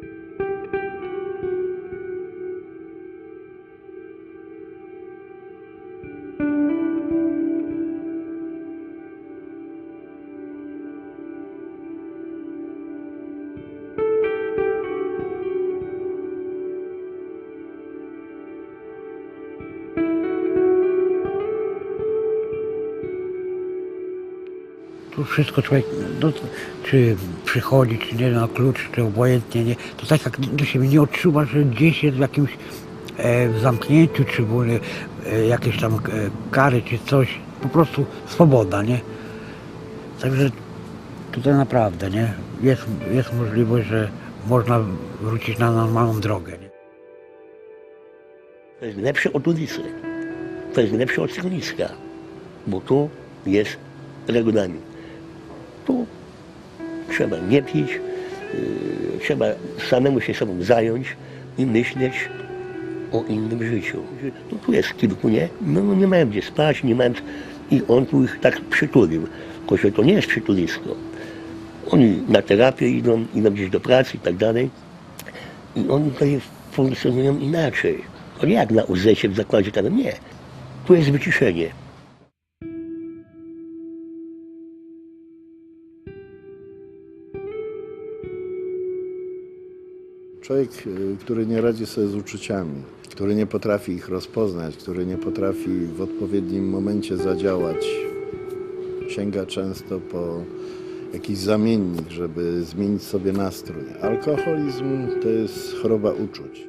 Thank you. Tu wszystko człowiek, no, czy przychodzi, czy nie, na klucz, czy obojętnie, nie, to tak jak do siebie nie odczuwa, że gdzieś jest w jakimś e, zamknięciu, czy były e, jakieś tam e, kary, czy coś, po prostu swoboda, nie? Także tutaj naprawdę, nie, jest, jest możliwość, że można wrócić na normalną drogę, nie? To jest lepsze od ulicy. To jest lepsze od schroniska. Bo tu jest regulamin. Tu trzeba nie pić, yy, trzeba samemu się sobą zająć i myśleć o innym życiu. Tu, tu jest kilku, nie? No, no nie mają gdzie spać, nie mają... I on tu ich tak przytulił. Tylko, to nie jest przytulisko. Oni na terapię idą, idą gdzieś do pracy i tak dalej. I oni tutaj funkcjonują inaczej. To nie jak na UZ-ie w zakładzie karnym, nie. Tu jest wyciszenie. Człowiek, y, który nie radzi sobie z uczuciami, który nie potrafi ich rozpoznać, który nie potrafi w odpowiednim momencie zadziałać, sięga często po jakiś zamiennik, żeby zmienić sobie nastrój. Alkoholizm to jest choroba uczuć.